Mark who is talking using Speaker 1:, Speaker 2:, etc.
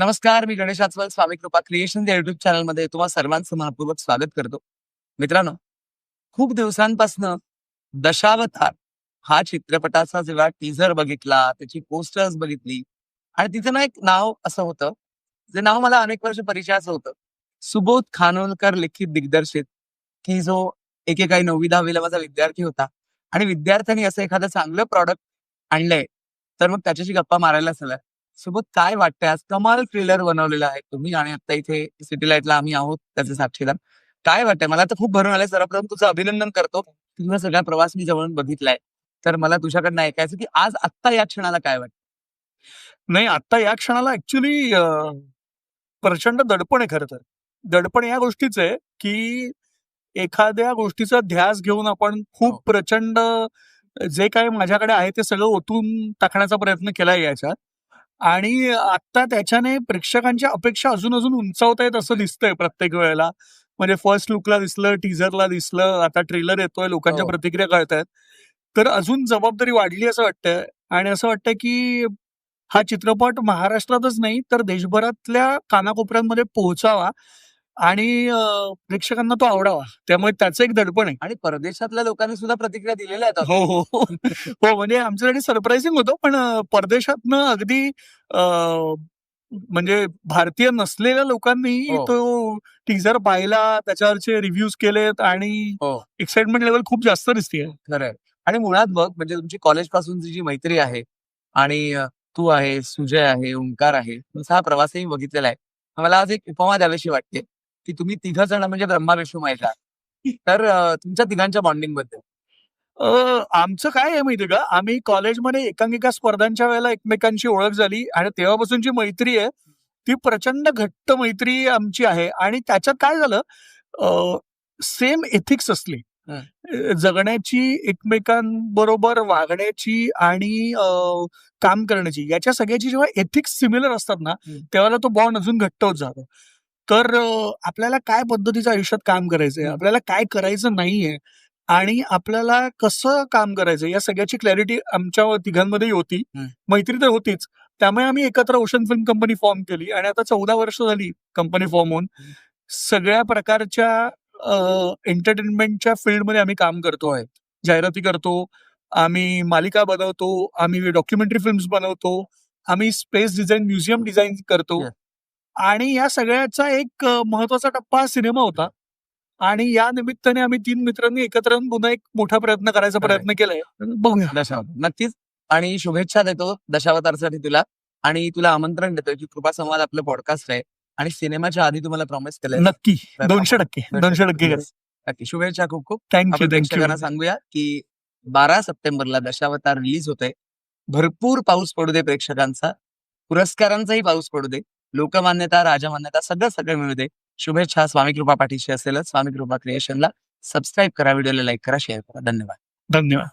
Speaker 1: नमस्कार मी गणेशाचवल स्वामी कृपा क्रिएशन या युट्यूब चॅनलमध्ये तुम्हा सर्वांचं मनपूर्वक स्वागत करतो. मित्रांनो खूप दिवसांपासनं दशावतार हा चित्रपटाचा जेव्हा टीझर बघितला त्याची पोस्टर्स बघितली आणि तिथं ना एक नाव असं होतं जे नाव मला अनेक वर्ष परिचयाचं होतं. सुबोध खानोलकर लिखित दिग्दर्शित की जो एकेकाळी नववी दहावीला माझा विद्यार्थी होता आणि विद्यार्थ्यांनी असं एखादं चांगलं प्रॉडक्ट आणलंय तर मग त्याच्याशी गप्पा मारायला चला. सोबत काय वाटतंय? आज कमाल ट्रेलर बनवलेला आहे तुम्ही आणि आता इथे सिटी लाईटला आम्ही आहोत त्याचे साक्षीदार. काय वाटतंय? मला तर खूप भरून आलंय. सर्वप्रथम तुझं अभिनंदन करतो. तुझा सगळा प्रवास मी जवळून बघितलाय. तर मला तुझ्याकडनं ऐकायचं की आज आत्ता या क्षणाला काय वाटतं
Speaker 2: नाही आता या क्षणाला ऍक्च्युली प्रचंड दडपण आहे खरं तर. दडपण या गोष्टीच आहे की एखाद्या गोष्टीचा ध्यास घेऊन आपण
Speaker 1: हो.
Speaker 2: खूप प्रचंड जे काय माझ्याकडे आहे ते सगळं ओतून टाकण्याचा प्रयत्न केलाय याच्यात. आणि आता त्याच्याने प्रेक्षकांच्या अपेक्षा अजून अजून उंचावता येत असं दिसतंय प्रत्येक वेळेला. म्हणजे फर्स्ट लुकला दिसलं टीझरला दिसलं आता ट्रेलर येतोय लोकांच्या
Speaker 1: हो.
Speaker 2: प्रतिक्रिया कळतायत. तर अजून जबाबदारी वाढली असं वाटतंय. आणि असं वाटतंय की हा चित्रपट महाराष्ट्रातच नाही तर देशभरातल्या कानाकोपऱ्यांमध्ये पोहोचावा. आणि प्रेक्षकांना तो आवडावा. त्यामुळे त्याचं एक दडपण आहे.
Speaker 1: आणि परदेशातल्या लोकांनी सुद्धा प्रतिक्रिया दिलेल्या आहेत
Speaker 2: हो हो हो. हो म्हणजे आमच्यासाठी सरप्राईझिंग होतं पण परदेशातनं अगदी म्हणजे भारतीय नसलेल्या लोकांनी
Speaker 1: हो.
Speaker 2: तो टीझर पाहिला त्याच्यावरचे रिव्ह्यूज केलेत आणि
Speaker 1: हो.
Speaker 2: एक्साइटमेंट लेवल खूप जास्त दिसतीये.
Speaker 1: खरंय आणि मुळात बघ म्हणजे तुमची कॉलेज पासूनची जी मैत्री आहे आणि तू आहे सुजय आहे ओंकार आहे हा प्रवासही बघितलेला आहे. मला आज एक उपमा द्यावीशी वाटते. की तुम्ही तिघ जण म्हणजे ब्रह्मा विष्णू महेश तर तुमच्या तिघांच्या
Speaker 2: बॉन्डिंगबद्दल. आमचं काय आहे माहितीये का? आम्ही कॉलेजमध्ये एकांकिका स्पर्धांच्या वेळेला एकमेकांची ओळख झाली आणि तेव्हापासूनची मैत्री आहे ती प्रचंड घट्ट मैत्री आमची आहे. आणि त्याच्यात काय झालं? सेम एथिक्स असली. जगण्याची एकमेकांबरोबर वागण्याची आणि काम करण्याची याच्या सगळ्याची जेव्हा एथिक्स सिमिलर असतात ना. तेव्हा तो बॉन्ड अजून घट्ट होत जातो. तर आपल्याला काय पद्धतीचं आयुष्यात काम करायचंय. आपल्याला काय करायचं नाहीये? आणि आपल्याला कसं काम करायचं या सगळ्याची क्लॅरिटी आमच्या तिघांमध्ये होती. मैत्री तर होतीच. त्यामुळे आम्ही एकत्र ओशन फिल्म कंपनी फॉर्म केली आणि आता चौदा वर्ष झाली कंपनी फॉर्म होऊन. सगळ्या प्रकारच्या एंटरटेनमेंटच्या फील्डमध्ये आम्ही काम करतोय जाहिराती करतो. आम्ही मालिका बनवतो. आम्ही डॉक्युमेंटरी फिल्म्स बनवतो. आम्ही स्पेस डिझाईन म्युझियम डिझाईन करतो.
Speaker 1: Yes.
Speaker 2: आणि या सगळ्याचा एक महत्त्वाचा टप्पा हा सिनेमा होता. आणि या निमित्ताने आम्ही तीन मित्रांनी एकत्र येऊन पुन्हा एक मोठा प्रयत्न करायचा. प्रयत्न केलाय. बघूया.
Speaker 1: दशावतार. नक्कीच. आणि शुभेच्छा देतो दशावतारसाठी तुला. आणि तुला आमंत्रण देतोय की कृपा संवाद आपलं पॉडकास्ट आहे. आणि सिनेमाच्या आधी तुम्हाला प्रॉमिस केलंय.
Speaker 2: नक्की. दोनशे टक्के. दोनशे टक्के.
Speaker 1: नक्की. शुभेच्छा खूप खूप.
Speaker 2: थँक्यू थँक्यू
Speaker 1: सांगूया की बारा सप्टेंबरला दशावतार रिलीज होते भरपूर पाऊस पडू दे प्रेक्षकांचा. पुरस्कारांचाही पाऊस पडू दे. लोकमान्यता राजमान्यता सगळं सगळं मिळू दे. शुभेच्छा स्वामी कृपा पाठीशी असेलच. स्वामी कृपा क्रिएशनला सबस्क्राईब करा व्हिडिओला लाईक करा शेअर करा. धन्यवाद.
Speaker 2: धन्यवाद.